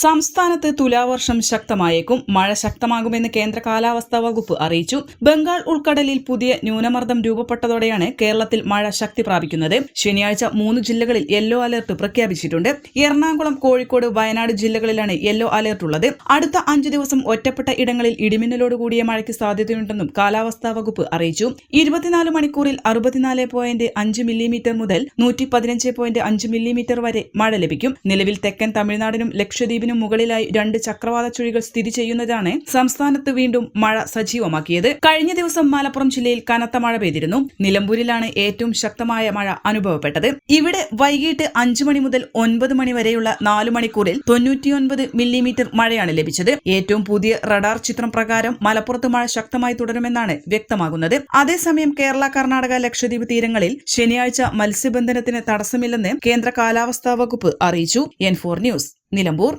സംസ്ഥാനത്ത് തുലാവർഷം ശക്തമായേക്കും. മഴ ശക്തമാകുമെന്ന് കേന്ദ്ര കാലാവസ്ഥാ വകുപ്പ് അറിയിച്ചു. ബംഗാൾ ഉൾക്കടലിൽ പുതിയ ന്യൂനമർദ്ദം രൂപപ്പെട്ടതോടെയാണ് കേരളത്തിൽ മഴ ശക്തി പ്രാപിക്കുന്നത്. ശനിയാഴ്ച മൂന്ന് ജില്ലകളിൽ യെല്ലോ അലർട്ട് പ്രഖ്യാപിച്ചിട്ടുണ്ട്. എറണാകുളം കോഴിക്കോട് വയനാട് ജില്ലകളിലാണ് യെല്ലോ അലർട്ട് ഉള്ളത്. അടുത്ത അഞ്ചു ദിവസം ഒറ്റപ്പെട്ട ഇടങ്ങളിൽ ഇടിമിന്നലോട് കൂടിയ മഴയ്ക്ക് സാധ്യതയുണ്ടെന്നും കാലാവസ്ഥാ വകുപ്പ് അറിയിച്ചു. ഇരുപത്തിനാല് മണിക്കൂറിൽ അറുപത്തിനാല് പോയിന്റ് അഞ്ച് മില്ലിമീറ്റർ മുതൽ നൂറ്റി പതിനഞ്ച് പോയിന്റ് അഞ്ച് മില്ലിമീറ്റർ വരെ മഴ ലഭിക്കും. നിലവിൽ തെക്കൻ തമിഴ്നാടിനും ലക്ഷദ്വീപിനും മുകളിലായി രണ്ട് ചക്രവാത ചുഴികൾ സ്ഥിതി ചെയ്യുന്നതാണ് സംസ്ഥാനത്ത് വീണ്ടും മഴ സജീവമാക്കിയത്. കഴിഞ്ഞ ദിവസം മലപ്പുറം ജില്ലയിൽ കനത്ത മഴ പെയ്തിരുന്നു. നിലമ്പൂരിലാണ് ഏറ്റവും ശക്തമായ മഴ അനുഭവപ്പെട്ടത്. ഇവിടെ വൈകിട്ട് അഞ്ചു മണി മുതൽ ഒൻപത് മണി വരെയുള്ള നാലു മണിക്കൂറിൽ തൊണ്ണൂറ്റിയൊൻപത് മില്ലിമീറ്റർ മഴയാണ് ലഭിച്ചത്. ഏറ്റവും പുതിയ റഡാർ ചിത്രം പ്രകാരം മലപ്പുറത്ത് മഴ ശക്തമായി തുടരുമെന്നാണ് വ്യക്തമാകുന്നത്. അതേസമയം കേരള കർണാടക ലക്ഷദ്വീപ് തീരങ്ങളിൽ ശനിയാഴ്ച മത്സ്യബന്ധനത്തിന് തടസ്സമില്ലെന്ന് കേന്ദ്ര കാലാവസ്ഥാ വകുപ്പ് അറിയിച്ചു. N four news Nilambur.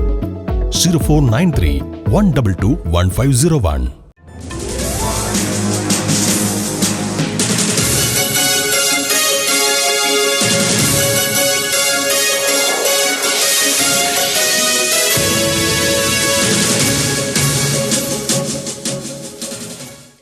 Zero four nine three one double two one five zero one